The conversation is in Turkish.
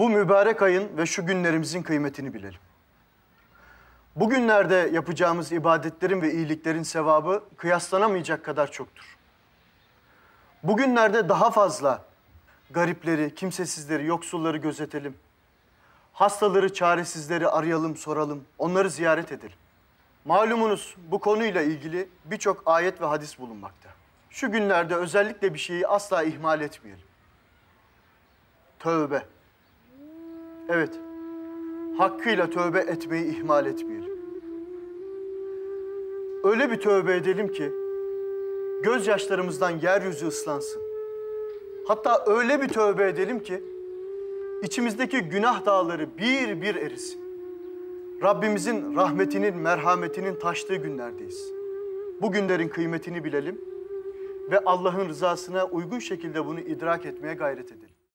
Bu mübarek ayın ve şu günlerimizin kıymetini bilelim. Bugünlerde yapacağımız ibadetlerin ve iyiliklerin sevabı kıyaslanamayacak kadar çoktur. Bugünlerde daha fazla garipleri, kimsesizleri, yoksulları gözetelim. Hastaları, çaresizleri arayalım, soralım, onları ziyaret edelim. Malumunuz bu konuyla ilgili birçok ayet ve hadis bulunmakta. Şu günlerde özellikle bir şeyi asla ihmal etmeyelim. Tövbe. Evet, hakkıyla tövbe etmeyi ihmal etmeyelim. Öyle bir tövbe edelim ki gözyaşlarımızdan yeryüzü ıslansın. Hatta öyle bir tövbe edelim ki içimizdeki günah dağları bir bir erisin. Rabbimizin rahmetinin, merhametinin taştığı günlerdeyiz. Bu günlerin kıymetini bilelim ve Allah'ın rızasına uygun şekilde bunu idrak etmeye gayret edelim.